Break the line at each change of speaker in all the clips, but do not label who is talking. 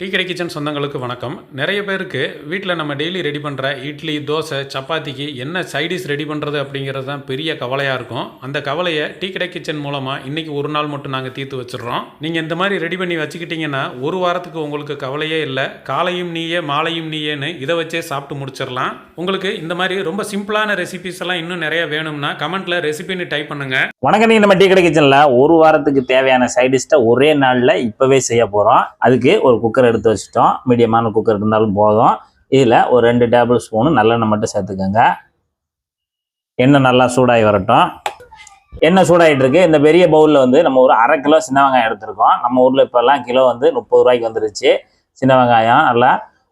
Tea கடை kitchen சொந்தங்களுக்கு வணக்கம். நிறைய பேருக்கு வீட்டில் நம்ம டெய்லி ரெடி பண்ணுற இட்லி தோசை சப்பாத்திக்கு என்ன சைடிஷ் ரெடி பண்ணுறது அப்படிங்கிறது தான் பெரிய கவலையாக இருக்கும். அந்த கவலையை டீ கடை கிச்சன் மூலமாக இன்றைக்கி ஒரு நாள் மட்டும் நாங்கள் தீர்த்து வச்சிடுறோம். நீங்கள் இந்த மாதிரி ரெடி பண்ணி வச்சுக்கிட்டிங்கன்னா ஒரு வாரத்துக்கு உங்களுக்கு கவலையே இல்லை. காலையும் நீயே மாலையும் நீயேன்னு இதை வச்சே சாப்பிட்டு முடிச்சிடலாம். உங்களுக்கு இந்த மாதிரி ரொம்ப சிம்பிளான ரெசிபிஸ் எல்லாம் இன்னும் நிறைய வேணும்னா கமெண்ட்டில் ரெசிபின்னு டைப் பண்ணுங்கள்
வணக்கம் நீங்கள் நம்ம டீ கடை கிச்சனில் ஒரு வாரத்துக்கு தேவையான சைடிஷ்டை ஒரே நாளில் இப்போவே செய்ய போகிறோம் அதுக்கு ஒரு குக்கர் எடுத்து வச்சுட்டோம். மீடியமான குக்கர் இருந்தாலும் போதும். இதில் ஒரு ரெண்டு டேபிள் ஸ்பூனு நல்லெண்ணெய் மட்டும் சேர்த்துக்கோங்க. எண்ணெய் நல்லா சூடாகி வரட்டும். எண்ணெய் சூடாகிட்டு இருக்கு. இந்த பெரிய பவுலில் வந்து நம்ம ஒரு அரை கிலோ சின்ன வெங்காயம் எடுத்திருக்கோம். நம்ம ஊரில் இப்போல்லாம் கிலோ வந்து முப்பது ரூபாய்க்கு வந்துருச்சு. சின்ன வெங்காயம் நல்லா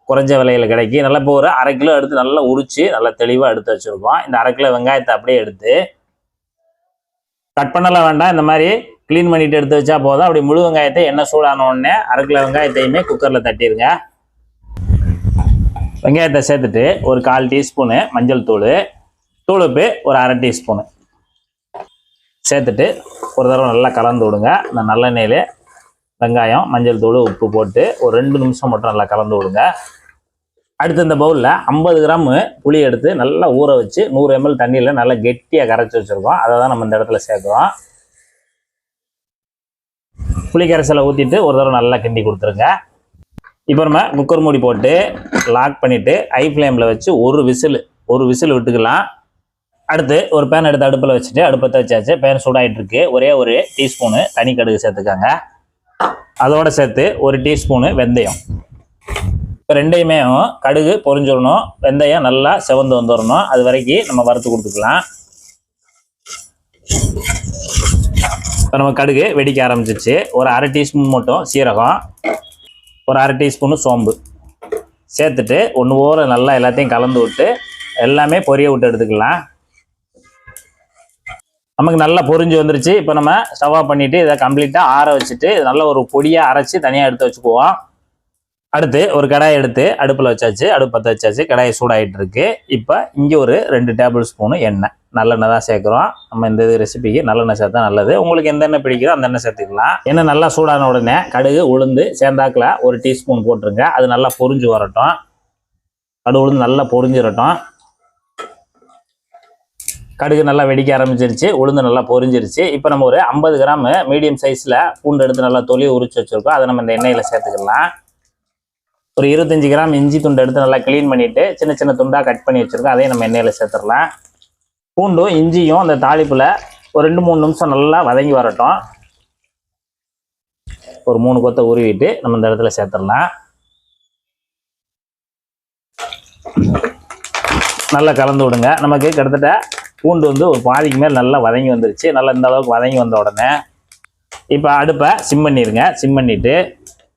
குறைஞ்ச விலையில் கிடைக்கி நல்லா இப்போ ஒரு அரை கிலோ எடுத்து நல்லா உரிச்சு நல்லா தெளிவாக எடுத்து வச்சுருக்கோம். இந்த அரை கிலோ வெங்காயத்தை அப்படியே எடுத்து கட் பண்ணலாம் வேண்டாம். இந்த மாதிரி க்ளீன் பண்ணிட்டு எடுத்து வச்சா போதும். அப்படி முழு வெங்காயத்தை எண்ணெய் சூடான உடனே அரை கிலோ வெங்காயத்தையுமே குக்கரில் தட்டிடுங்க வெங்காயத்தை சேர்த்துட்டு ஒரு கால் டீஸ்பூனு மஞ்சள் தூள் தூளுப்பு ஒரு அரை டீஸ்பூனு. சேர்த்துட்டு ஒரு தடவை நல்லா கலந்து விடுங்க. இந்த நல்லெண்ணெயில் வெங்காயம் மஞ்சள் தூள் உப்பு போட்டு ஒரு ரெண்டு நிமிஷம் மட்டும் நல்லா கலந்து விடுங்க. அடுத்து இந்த பவுலில் ஐம்பது கிராம் புளி எடுத்து நல்லா ஊற வச்சு நூறு எம்எல் தண்ணியில் நல்லா கெட்டியாக கரைச்சி வச்சுருக்கோம். அதை தான் நம்ம இந்த இடத்துல சேர்க்குறோம். புளிக்கரைசலை ஊற்றிட்டு ஒரு தடவை நல்லா கிண்டி கொடுத்துருங்க. இப்போ நம்ம குக்கர் மூடி போட்டு லாக் பண்ணிவிட்டு ஐ ஃப்ளேமில் வச்சு ஒரு விசில் ஒரு விசில் விட்டுக்கலாம். அடுத்து ஒரு பேன் எடுத்து அடுப்பில் வச்சுட்டு அடுப்பத்தை வச்சாச்சு. பேன் சூடாகிட்டுருக்கு ஒரே ஒரு டீஸ்பூனு தனி கடுகு சேர்த்துக்காங்க. அதோடு சேர்த்து ஒரு டீஸ்பூனு வெந்தயம். இப்போ ரெண்டையுமே கடுகு பொரிஞ்சிடணும். வெந்தயம் நல்லா செவந்து வந்துடணும். அது வரைக்கும் நம்ம வறுத்து கொடுத்துக்கலாம். இப்போ நம்ம கடுகு வெடிக்க ஆரம்பிச்சிச்சு ஒரு அரை டீஸ்பூன் மட்டும் சீரகம் ஒரு அரை டீஸ்பூனு சோம்பு சேர்த்துட்டு ஒன்று ஓர நல்லா எல்லாத்தையும் கலந்து விட்டு எல்லாமே பொரிய விட்டு எடுத்துக்கலாம். நமக்கு நல்லா பொரிஞ்சு வந்துருச்சு. இப்போ நம்ம ஸ்டவ் ஆஃப் பண்ணிவிட்டு இதை கம்ப்ளீட்டாக ஆற வச்சுட்டு நல்ல ஒரு பொடியாக அரைச்சி தனியாக எடுத்து வச்சுக்குவோம். அடுத்து ஒரு கடாய் எடுத்து அடுப்பில் வச்சாச்சு அடுப்பு பற்ற வச்சாச்சு கடாய் சூடாகிட்டு இருக்கு இப்போ இங்கே ஒரு ரெண்டு டேபிள் ஸ்பூனு எண்ணெய். நல்லெண்ணெய் தான் சேர்க்குறோம். நம்ம இந்த இது ரெசிபிக்கு நல்லெண்ணெய் சேர்த்தா நல்லது. உங்களுக்கு எந்த எண்ணெய் பிடிக்குதோ அந்த எண்ணெய் சேர்த்துக்கலாம். எண்ணெய் நல்லா சூடான உடனே கடுகு உளுந்து சேர்ந்தாக்கில் ஒரு டீஸ்பூன் போட்டுருங்க. அது நல்லா பொரிஞ்சு வரட்டும். கடுகு உளுந்து நல்லா பொறிஞ்சிடட்டும் கடுகு நல்லா வெடிக்க ஆரம்பிச்சிருச்சு. உளுந்து நல்லா பொரிஞ்சிருச்சு. இப்போ நம்ம ஒரு ஐம்பது கிராம் மீடியம் சைஸில் பூண்டு எடுத்து நல்லா தொலி உரிச்சு வச்சுருக்கோம். அதை நம்ம இந்த எண்ணெயில் சேர்த்துக்கலாம். ஒரு இருபத்தஞ்சி கிராம் இஞ்சி துண்டு எடுத்து நல்லா க்ளீன் பண்ணிவிட்டு சின்ன சின்ன துண்டாக கட் பண்ணி வச்சுருக்கோம் அதையும் நம்ம எண்ணெயில் சேர்த்துடலாம். பூண்டும் இஞ்சியும் அந்த தாளிப்பில் ஒரு ரெண்டு மூணு நிமிஷம் நல்லா வதங்கி வரட்டும். ஒரு மூணு கொத்தை உருவிட்டு நம்ம இந்த இடத்துல சேர்த்துடலாம். நல்லா கலந்து விடுங்க. நமக்கு கிட்டத்தட்ட பூண்டு வந்து ஒரு பாதிக்கு மேல் நல்லா வதங்கி வந்துருச்சு. நல்லா இந்த அளவுக்கு வதங்கி வந்த உடனே இப்போ அடுப்பை சிம் பண்ணிடுங்க. சிம் பண்ணிவிட்டு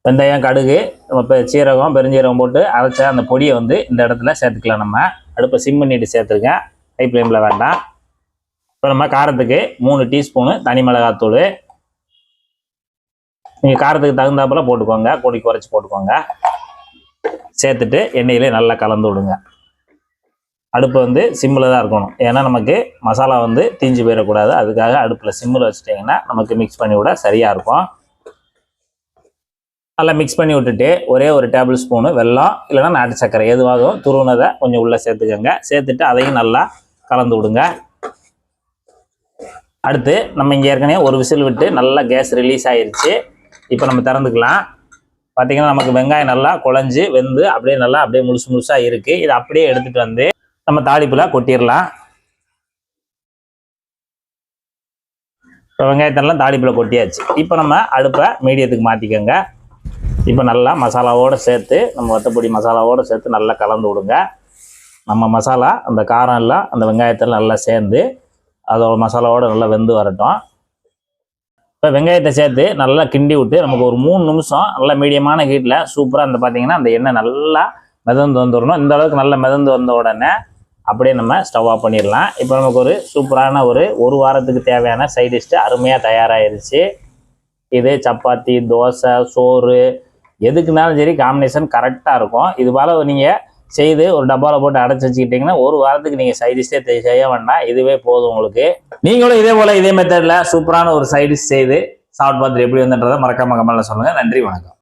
வெந்தயம் கடுகு நம்ம இப்போ சீரகம் பெருஞ்சீரகம் போட்டு அரைச்ச அந்த பொடியை வந்து இந்த இடத்துல சேர்த்துக்கலாம் நம்ம. அடுப்பை சிம் பண்ணிட்டு சேர்த்துருக்கேன். ஹை ஃப்ளேமில் வேண்டாம். இப்போ நம்ம காரத்துக்கு மூணு டீஸ்பூனு தனி மிளகாத்தூள். நீங்கள் காரத்துக்கு தகுந்தாப்புல போட்டுக்கோங்க. கொடி குறைச்சி போட்டுக்கோங்க. சேர்த்துட்டு எண்ணெயிலே நல்லா கலந்து விடுங்க. அடுப்பு வந்து சிம்மில் தான் இருக்கணும். ஏன்னா நமக்கு மசாலா வந்து தீஞ்சு போயிடக்கூடாது. அதுக்காக அடுப்பில் சிம்மில் வச்சுட்டிங்கன்னா நமக்கு மிக்ஸ் பண்ணி விட சரியாக இருக்கும். நல்லா மிக்ஸ் பண்ணி விட்டுட்டு ஒரே ஒரு டேபிள் ஸ்பூனு வெல்லம் இல்லைன்னா நாட்டு சர்க்கரை எதுவாகவும் துருவினதை கொஞ்சம் உள்ளே சேர்த்துக்கோங்க. சேர்த்துட்டு அதையும் நல்லா கலந்து விடுங்க. அடுத்து நம்ம இங்கே ஏற்கனவே ஒரு விசில் விட்டு நல்லா கேஸ் ரிலீஸ் ஆகிருச்சு இப்போ நம்ம திறந்துக்கலாம். பார்த்தீங்கன்னா நமக்கு வெங்காயம் நல்லா குழஞ்சி வெந்து அப்படியே நல்லா அப்படியே முழுசு முழுசாக இருக்குது இதை அப்படியே எடுத்துகிட்டு வந்து நம்ம தாளிப்பில் கொட்டிடலாம். இப்போ வெங்காயத்தெல்லாம் தாளிப்பில் கொட்டியாச்சு. இப்போ நம்ம அடுப்பை மீடியத்துக்கு மாற்றிக்கோங்க இப்போ நல்லா மசாலாவோடு சேர்த்து நம்ம வத்தப்பொடி மசாலாவோடு சேர்த்து நல்லா கலந்து விடுங்க. நம்ம மசாலா அந்த காரம் எல்லாம் அந்த வெங்காயத்தில் நல்லா சேர்ந்து அதோட மசாலாவோடு நல்லா வெந்து வரட்டும். இப்போ வெங்காயத்தை சேர்த்து நல்லா கிண்டி விட்டு நமக்கு ஒரு மூணு நிமிஷம் நல்லா மீடியமான ஹீட்டில் சூப்பராக அந்த பார்த்திங்கன்னா அந்த எண்ணெய் நல்லா மிதந்து வந்துடணும் இந்த அளவுக்கு நல்லா மிதந்து வந்த உடனே அப்படியே நம்ம ஸ்டவ் ஆஃப் பண்ணிடலாம். இப்போ நமக்கு ஒரு சூப்பரான ஒரு ஒரு வாரத்துக்கு தேவையான சைட் டிஷ்ட்டு அருமையாக தயாராகிருச்சு இது சப்பாத்தி தோசை சோறு எதுக்குனாலும் சரி காம்பினேஷன் கரெக்டாக இருக்கும். இது போல் நீங்கள் செய்து ஒரு டப்பாவில் போட்டு அடைச்சி வச்சுக்கிட்டிங்கன்னா ஒரு வாரத்துக்கு நீங்கள் சைட் டிஷ்ஷே செய்ய வேண்டாம். இதுவே போதும் உங்களுக்கு. நீங்களும் இதே போல் இதே மெத்தடில் சூப்பரான ஒரு சைட் டிஷ் செய்து சாப்பிட்டு பார்த்துட்டு எப்படி வந்துன்றதை மறக்காம கமெண்ட்ல சொல்லுங்கள் நன்றி வணக்கம்.